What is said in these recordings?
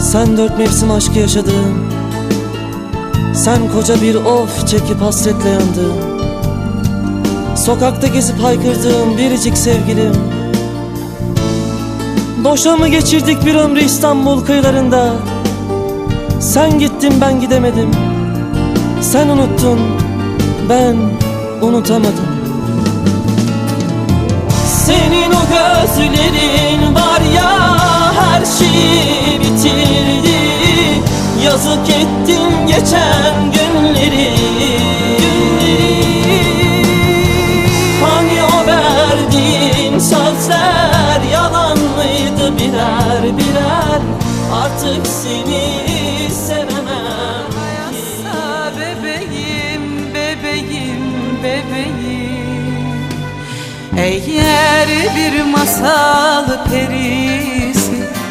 Sen dört mevsim aşkı yaşadın. Sen koca bir of çekip hasretle yandın. Sokakta gezip haykırdığım biricik sevgilim. Boşa mı geçirdik bir ömrü İstanbul kıyılarında? Sen gittin ben gidemedim. Sen unuttun ben unutamadım. Senin o gözlerin var ya her şeyi bitirdi Yazık ettin geçen günleri. Hani o verdiğin sözler yalan mıydı? Birer birer Artık seni sevemem. Ki Yasa bebeğim, bebeğim, bebeğim Eğer bir masal perisi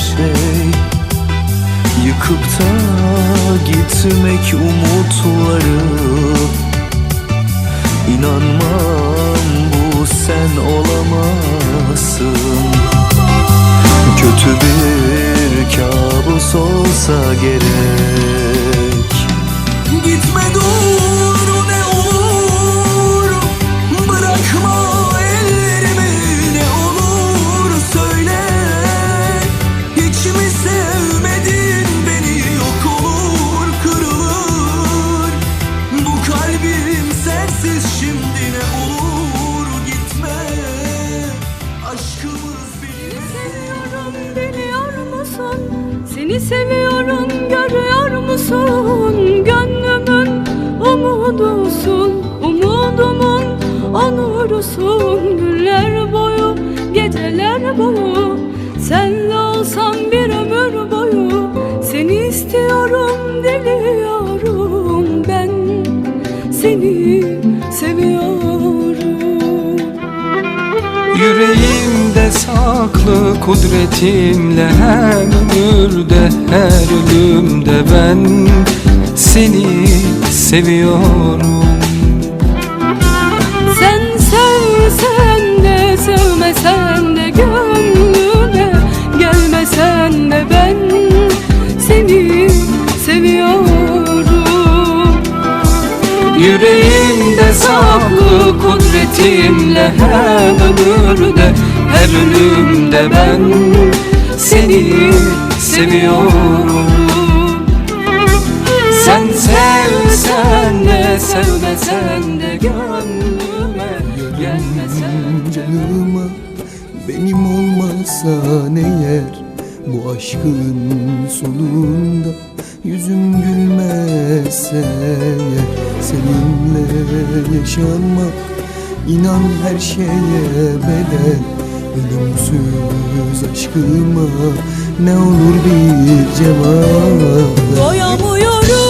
şey. Yıkıp da gitmek umutları. İnanmam bu sen olamazsın. Kötü bir kabus olsa gerek umudusun Umudumun onurusun Güller boyu geceler boyu. Senle olsam bir ömür boyu Seni istiyorum diliyorum Ben. Seni seviyorum. Yüreğimde saklı kudretimle her ömürde her ölümde ben. Seni seviyorum. Sen sevsen de sevmesen de gönlüme gelmesen de ben seni seviyorum. Yüreğimde saklı kudretimle her ömürde her ölümde ben seni seviyorum sevmesen de gönlüme gelmesen de canıma Benim olmazsan eğer Bu aşkın sonunda Yüzüm gülmezse Seninle yaşamak inan her şeye bedel. Ölümsüz aşkıma Ne olur bir cevap. Doyamıyorum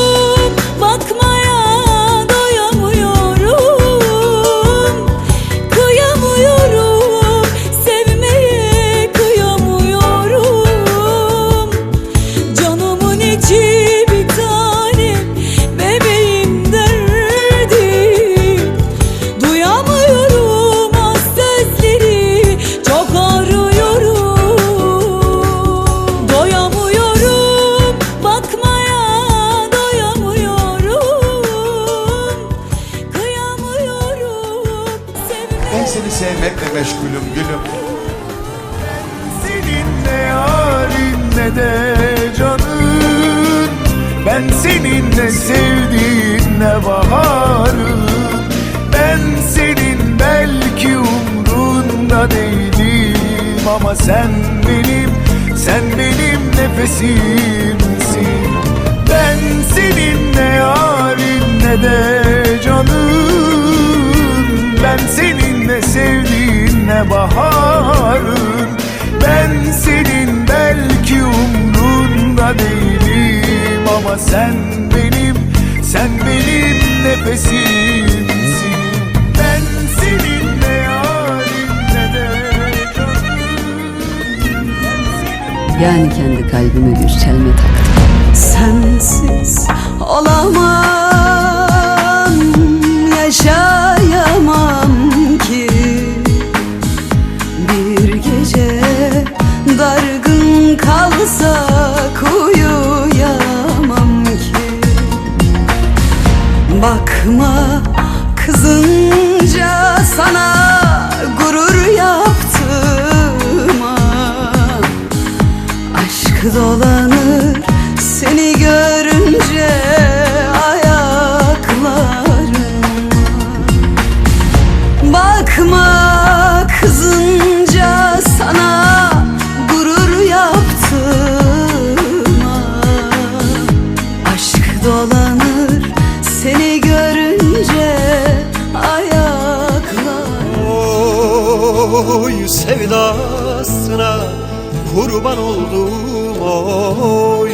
seni sevmekle meşgulüm gülüm. Seninle yarim ne de canım. Ben seninle sevdiğinle baharım. Ben senin belki umrunda değilim. Ama sen benim, sen benim nefesimsin. Ben seninle yarim ne de canım. Ben seninle baharın Ben senin belki umrunda değilim. Ama sen benim, sen benim nefesimsin. Yani kendi kalbime bir çelme taktım Aşk dolanır. Seni görünce ayaklarıma Bakma kızınca sana gurur yaptığıma Aşk dolanır. Seni görünce ayaklarıma Oy sevdasına kurban oldum oy.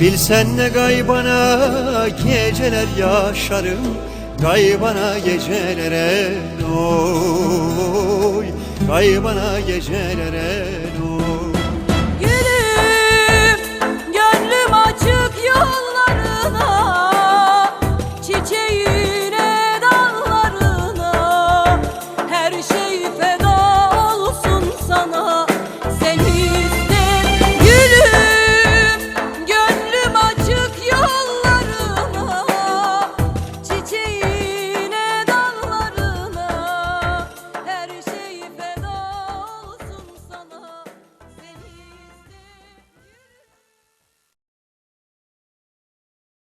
Bilsen ne gaybana geceler yaşarım Gaybana gecelere oy Gaybana gecelere